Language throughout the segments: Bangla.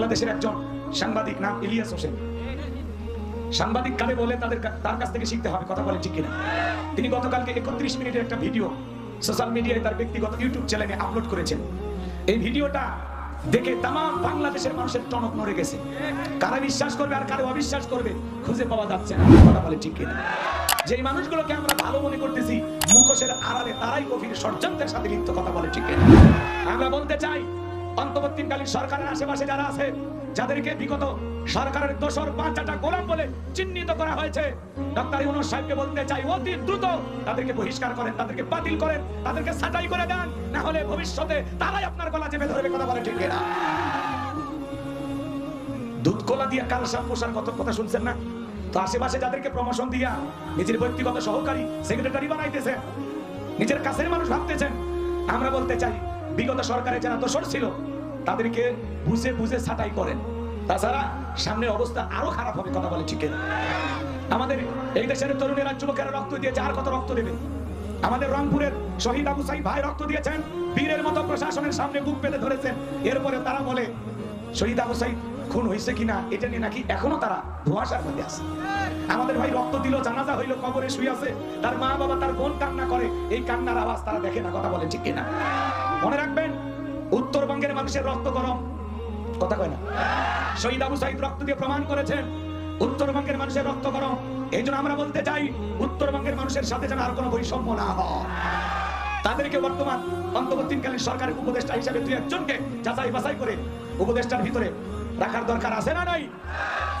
বাংলাদেশের একজন সাংবাদিক, নাম ইলিয়াস হোসেন। সাংবাদিক কারে বলে তাদের তার কাছ থেকে শিখতে হবে, কথা বলে ঠিক কিনা। তিনি গতকালকে একত্রিশ মিনিটের একটা ভিডিও সোশ্যাল মিডিয়ায় তার ব্যক্তিগত ইউটিউব চ্যানেলে আপলোড করেছেন। এই ভিডিওটা দেখে তাম বাংলাদেশের মানুষের টনক নড়ে গেছে। কারা বিশ্বাস করবে আর কারা অবিশ্বাস করবে, খুঁজে পাওয়া যাচ্ছে না, কথা বলে ঠিক কিনা। যেই মানুষগুলোকে আমরা ভালো মনে করতেছি, মুখোশের আড়ালে তারাই গভীর ষড়যন্ত্রের সাথে লিপ্ত, কথা বলে ঠিক আমরা বলতে চাই অন্তর্বর্তীকালীন সরকারের আশেপাশে যারা আছে, যাদেরকে বিগত সরকারের দোষর পাঁচটা গোলাম বলে চিহ্নিত করা হয়েছে, ডক্টর ইউনুস সাহেবকে বলতে চাই, অতি দ্রুত তাদেরকে বহিষ্কার করেন, তাদেরকে বাতিল করেন, তাদেরকে ছাঁটাই করে দেন, না হলে ভবিষ্যতে তারাই আপনার গলা চেপে ধরবে, কথা বলে ঠিক না দুধ কলা দিয়া কাল সাপ পোষার কত কথা শুনছেন না? তো আশেপাশে যাদেরকে প্রমোশন দিয়া নিজের ব্যক্তিগত সহকারী সেক্রেটারি বানাইতেছে নিজের কাছের মানুষ ভাবতেছেন, আমরা বলতে চাই বিগত সরকারের যারা দোষর ছিল, তাদেরকে বুঝে বুঝে ছাঁটাই করেন। তাছাড়া সামনের অবস্থা আরও খারাপ হবে, কথা বলে ঠিক আমাদের এই দেশের তরুণেরা, যুবকেরা রক্ত দিয়েছে আর কত রক্ত দেবে? আমাদের রংপুরের শহীদ আবু সাইদ ভাই রক্ত দিয়েছেন, বীরের মতো প্রশাসনের সামনে বুক পেতে ধরেছেন। এরপরে তারা বলে, শহীদ আবু সাইদ, খুন হয়েছে কিনা, এটা নিয়ে নাকি এখনও তারা ধোঁয়াশার মধ্যে আছে। আমাদের ভাই রক্ত দিল, জানাজা হইল, কবরে শুয়ে আছে। তার মা বাবা, তার বোন কান্না করে, এই কান্নার আওয়াজ তারা দেখে না, কথা বলে ঠিক কিনা। মনে রাখবেন, উত্তরবঙ্গের মানুষের রক্ত গরম। কথা কয় না। শহীদ আবু সাইদ রক্ত দিয়ে প্রমাণ করেছেন, উত্তরবঙ্গের মানুষের রক্ত গরম। এই জন্য আমরা বলতে চাই, উত্তরবঙ্গের মানুষের সাথে যেন আর কোনো বৈষম্য না হয়। তাদেরকে বর্তমান অন্তর্বর্তীকালীন সরকারের উপদেষ্টা হিসাবে দুই একজনকে যাচাই বাছাই করে উপদেষ্টার ভিতরে রাখার দরকার আছে না নাই?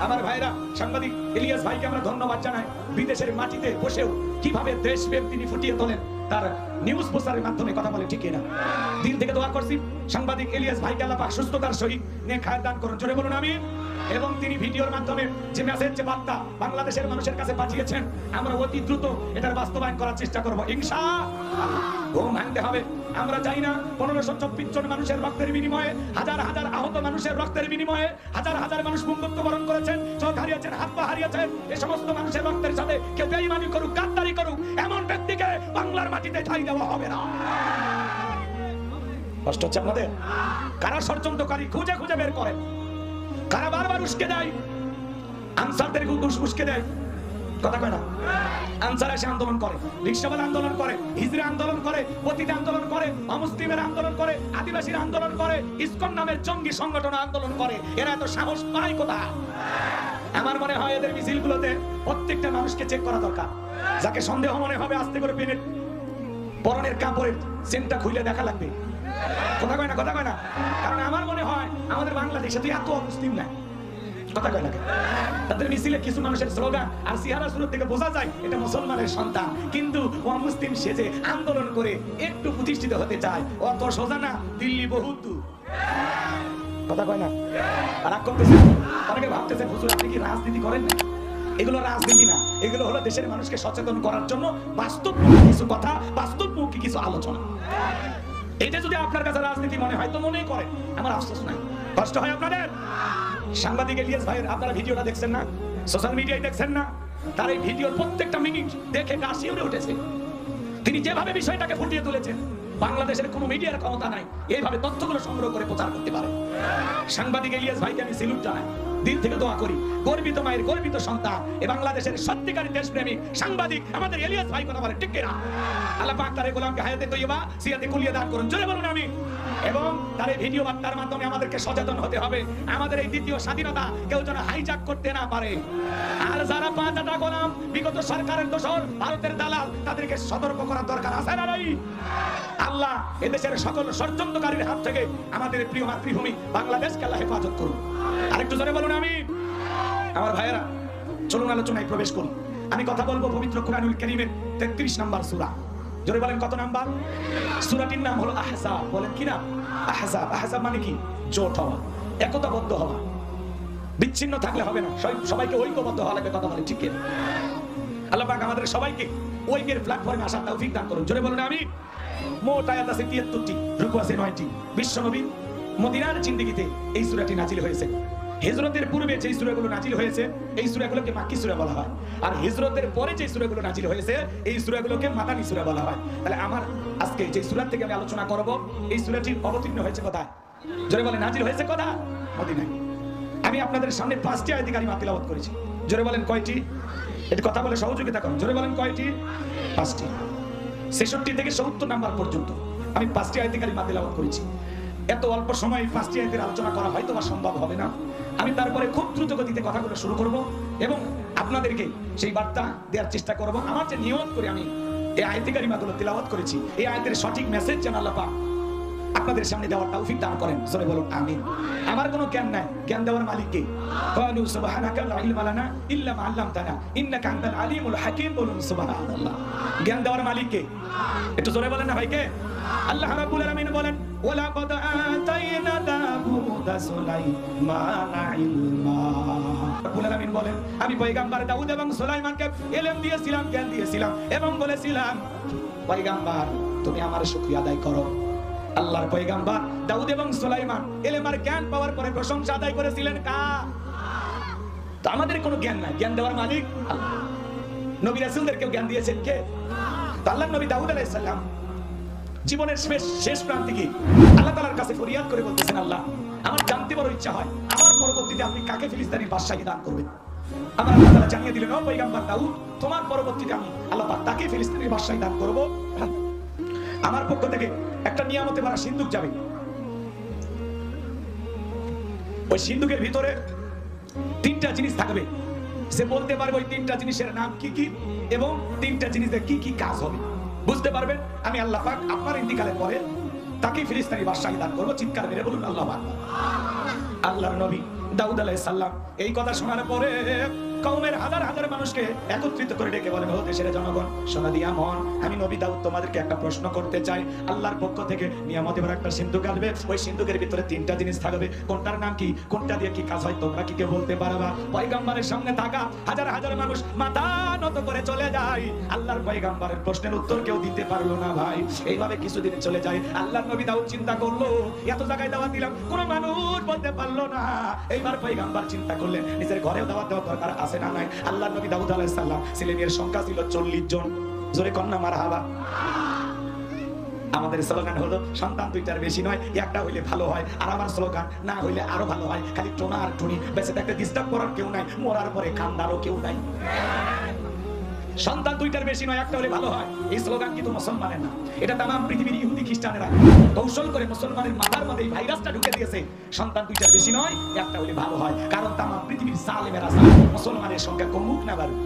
আমার ভাইরা, সাংবাদিক ইলিয়াস ভাইকে আমরা ধন্যবাদ জানাই। বিদেশের মাটিতে বসেও কীভাবে দেশ দেশপ্রেম তিনি ফুটিয়ে তোলেন তার নিউজ প্রচারের মাধ্যমে কথা বলে, ঠিক না দিল থেকে দোয়া করছি, সাংবাদিক এলিয়াস ভাই আল্লাহ পাক সুস্থতার সহিত নিয়ে খায় দান করুন। জোরে বলুন আমি এবং তিনি ভিডিওর মাধ্যমে যে মেসেজ যে বার্তা বাংলাদেশের মানুষের কাছে পাঠিয়েছেন, আমরা অতি দ্রুত এটার বাস্তবায়ন করার চেষ্টা করব। ইনশা ঘুম ভাঙতে হবে। আমরা চাই না, পনেরোশো চব্বিশ জন মানুষের রক্তের বিনিময়ে, হাজার হাজার আহত মানুষের রক্তের বিনিময়ে, হাজার হাজার মানুষ বন্ধুত্ব বরণ করেছেন, চোখ হারিয়েছেন, হাত পা হারিয়েছেন এই সমস্ত মানুষের রক্তের সাথে কেউ বেইমানি করুক, গাদ্দারি করুক, এমন ব্যক্তিকে বাংলার মাটিতে ঠাই দেওয়া হবে না। কষ্ট হচ্ছে আপনাদের কারা ষড়যন্ত্রকারী খুঁজে খুঁজে বের করেন কারা বারবার উস্কে দেয়? আনসারদের উস- উস্কে দেয়। আমার মনে হয় এদের মিছিলগুলোতে প্রত্যেকটা মানুষকে চেক করা দরকার। যাকে সন্দেহ মনে হবে আস্তে করে পেনের পরনের কাপড়ের চেনটা খুলে দেখা লাগবে। কথা কয় না, কথা কয় না। কারণ আমার মনে হয় আমাদের বাংলাদেশে তো এত মুসলিম না তাদের মিছিলে কিছু মানুষের স্লোগান আর থেকে বোঝা যায় এটা মুসলমানের সন্তান। কিন্তু ও মুসলিম সেজে আন্দোলন করে একটু প্রতিষ্ঠিত হতে চায় অত সোজা না, দিল্লি কথা কয় না? রাগ করতেছে? ভাবতেছে, হুজুর, আপনি কি রাজনীতি করেন না এগুলো রাজনীতি না, এগুলো হলো দেশের মানুষকে সচেতন করার জন্য বাস্তবমুখী কিছু কথা, বাস্তবমুখী কিছু আলোচনা। এটা যদি আপনার কাছে রাজনীতি মনে হয়, তো মনেই করে আমার আফসোস নাই। কষ্ট হয় আপনাদের? সাংবাদিক এলিয়াস ভাইয়ের আপনারা ভিডিওটা দেখছেন না? সোশ্যাল মিডিয়ায় দেখছেন না? তার এই ভিডিওর প্রত্যেকটা মিনিট দেখে গা উঠেছে। তিনি যেভাবে বিষয়টাকে ফুটিয়ে তুলেছেন বাংলাদেশের কোনো মিডিয়ার ক্ষমতা নাই। এইভাবে তথ্যগুলো সংগ্রহ করে প্রচার করতে পারে। সাংবাদিক এলিয়াস ভাইকে আমি সেলুট জানাই। দিল থেকে দোয়া করি। গর্বিত মায়ের গর্বিত সন্তান, এ বাংলাদেশের সত্যিকারী দেশপ্রেমিক সাংবাদিক, আমাদের এলিয়াস ভাই কথা বলে ঠিক কিনা? আল্লাহ পাক তার গোলামকে হায়াতে তৈবা সিয়াতে কুলিয়ে দান করুন। জোরে বলুন আমি এবং তার এই ভিডিও বার্তার মাধ্যমে আমাদেরকে সচেতন হতে হবে। আমাদের এই দ্বিতীয় স্বাধীনতা কেউ যেন হাইজাক করতে না পারে। আর যারা পাঁচটা গোলাম, বিগত সরকারের দোষর, ভারতের দালাল, তাদেরকে সতর্ক করার দরকার আছে না নাই? আল্লাহ এদেশের সকল ষড়যন্ত্রকারীর হাত থেকে আমাদের প্রিয় মাতৃভূমি বাংলাদেশকে আল্লাহ হেফাজত করুন। আরেকটু জোরে বলুন আমি আমার ভাইয়েরা, চলুন আলোচনায় প্রবেশ করি আমি কথা বলব পবিত্র কোরআনুল কারীমের 33 নাম্বার সূরা। জোরে বলেন কত নাম্বার? সূরাটির নাম হলো আহজাব। বলেন কি নাম? আহজাব। আহজাব মানে কি? জোট হওয়া, একতাবদ্ধ হওয়া। বিচ্ছিন্ন থাকলে হবে না। সবাইকে ঐক্যবদ্ধ হওয়া লাগবে, কথা বলে, ঠিক আল্লাহ পাক আমাদের সবাইকে ঐক্যের প্ল্যাটফর্মে আসার তৌফিক দান করুন। জোরে বলুন আমি মোট আয়াত আছে 73টি রুকু আছে 9টি বিশ্বনবী মদিনার জিন্দেগিতে এই সূরাটি নাজিল হয়েছে। হিজরতের পূর্বে যে সূরাগুলো নাজিল হয়েছে, এই সূরাগুলোকে মাক্কি সূরা বলা হয়। আর হিজরতের পরে যে সূরাগুলো নাজিল হয়েছে, এই সূরাগুলোকে মাদানী সূরা বলা হয়। তাহলে আমার আজকে যে সূরা থেকে আমি আলোচনা করব, এই সূরাটি অবতীর্ণ হয়েছে কোথায়? জোরে বলেন, নাজিল হয়েছে কথা মদিনায়। আমি আপনাদের সামনে পাঁচটি আয়াতি কারিমা তিলাওয়াত করেছি। জোরে বলেন, কয়টি? এটা কথা বলে সহযোগিতা করুন জোরে বলেন কয়টি? পাঁচটি। ছেষট্টি থেকে সত্তর নাম্বার পর্যন্ত। আমি পাঁচটি আয়তিকারী তিলাওয়াত করেছি। এত অল্প সময় পাঁচটি আয়াতের আলোচনা করা হয়তো বা সম্ভব হবে না। আমি তারপরে খুব দ্রুত গতিতে কথাগুলো শুরু করব এবং আপনাদেরকে সেই বার্তা দেওয়ার চেষ্টা করব। আমার যে নিয়ত করে আমি এই আয়তিকারী কারিমাগুলো তিলাওয়াত করেছি, এই আয়াতের সঠিক মেসেজ যেন আল্লাহ পাক আপনাদের সামনে দেওয়ার তৌফিক দান করেন। সরে বলুন, আমিন। আমার কোনো জ্ঞান নাই। জ্ঞান দেওয়ার মালিক কে? সুবহানাকা লা ইলমা লানা ইল্লা মা আল্লামতানা। ইন্নাকা আনতাল আলিমুল বলুন, সুবহানাল্লাহ। জ্ঞান দেওয়ার মালিক কে? একটু জোরে বলেন না ভাই কে আল্লাহ রাব্বুল আলামিন বলেন আতাইনা সুলাইমানা ইলমা। রাব্বুল আলামিন বলেন, আমি পয়গাম্বার দাউদ এবং সুলাইমানকে ইলম দিয়েছিলাম, জ্ঞান দিয়েছিলাম এবং বলেছিলাম, পয়গাম্বার, তুমি আমার শুকরিয়া আদায় করো। আল্লাহর পয়গাম্বার, দাউদ এবং সুলাইমান এলেমার জ্ঞান পাওয়ার পরে প্রশংসা আদায় করেছিলেন কা তো আমাদের কোনো জ্ঞান নাই। জ্ঞান দেওয়ার মালিক আল্লাহ। নবী রাসূলদেরকেও জ্ঞান দিয়েছেন কে? তো আল্লাহর নবী দাউদ আলাইহিস সালাম। জীবনের শেষ শেষ প্রান্তে কি? আল্লাহ তাআলার কাছে ফরিয়াদ করে বলতেছেন, আল্লাহ, আমার জানতে বড় ইচ্ছা হয়। আমার পরবর্তীতে আপনি কাকে ফিলিস্তিনির বাদশাহী দান করবেন? আমার আল্লাহ তাআলা জানিয়ে দিলেন, ও পয়গাম্বার দাউদ, তোমার পরবর্তীতে আমি আল্লাহ তাকে ফিলিস্তিনির বাদশাহী দান করব। আমার পক্ষ থেকে একটা নিয়ামতে ভরা সিন্ধুক যাবে। ওই সিন্ধুকের ভিতরে তিনটা জিনিস থাকবে। সে বলতে পারবে ওই তিনটা জিনিসের নাম কি কি এবং তিনটা জিনিসের কি কি কাজ হবে। বুঝতে পারবেন? আমি আল্লাহ পাক আপনার ইন্তিকালের পরে তাকে ফিলিস্তানি বাদশাহী দান করব। চিৎকার মেরে বলুন, আল্লাহ পাক আল্লাহর নবী দাউদ আলাইহিস সালাম এই কথা শোনার পরে কওমের হাজার হাজার মানুষকে একত্রিত করে ডেকে বলেন ও দেশের জনগণ, শোনা দিয়া মন। আমি নবী দাউদ তোমাদেরকে একটা প্রশ্ন করতে চাই। আল্লাহর পক্ষ থেকে নিয়ামত এবার একটা সিন্ধুক আসবে। ওই সিন্ধুকের ভিতরে তিনটা জিনিস থাকবে। কোনটার নাম কি? কোনটা দিয়ে কি কাজ হয়? তোমরা কি কেউ বলতে পারবা পয়গাম্বারের সঙ্গে থাকা হাজার হাজার মানুষ মাথা নত করে চলে যায়। আল্লাহর পয়গাম্বারের প্রশ্নের উত্তর কেউ দিতে পারল না ভাই। এইভাবে কিছুদিন চলে যায়। আল্লাহর নবী দাউদ চিন্তা করল, এত জায়গায় দাওয়াত দিলাম, কোনো মানুষ বলতে পারল না। এইবার পয়গাম্বার চিন্তা করলেন, নিজের ঘরেও দাওয়াত দেওয়া দরকার আছে না নাই? আল্লাহ নবী দাউদ আলাইহিস সালাম ছেলে মেয়ের সংখ্যা ছিল চল্লিশ জন। জোরে কন্যা মার হাবা আমাদের স্লোগান হলো, সন্তান দুইটার বেশি নয়, একটা হইলে ভালো হয় আর আমার স্লোগান না হইলে আরও ভালো হয়। খালি টোনা আর টুনি। বেঁচে থাকতে ডিস্টার্ব করার কেউ নাই, মরার পরে কান্দারও কেউ নাই। সন্তান দুইটার বেশি নয়, একটা হলে ভালো হয়। এই স্লোগান কিন্তু মুসলমানের না। এটা তাম পৃথিবীর ইহুদি খ্রিস্টানেরা কৌশল করে মুসলমানের মাথার মধ্যে এই ভাইরাসটা ঢুকে দিয়েছে। সন্তান দুইটার বেশি নয়, একটা হলে ভালো হয়। কারণ তাম পৃথিবীর সালেমেরা মুসলমানের সংখ্যা কমুক না বাড়ুক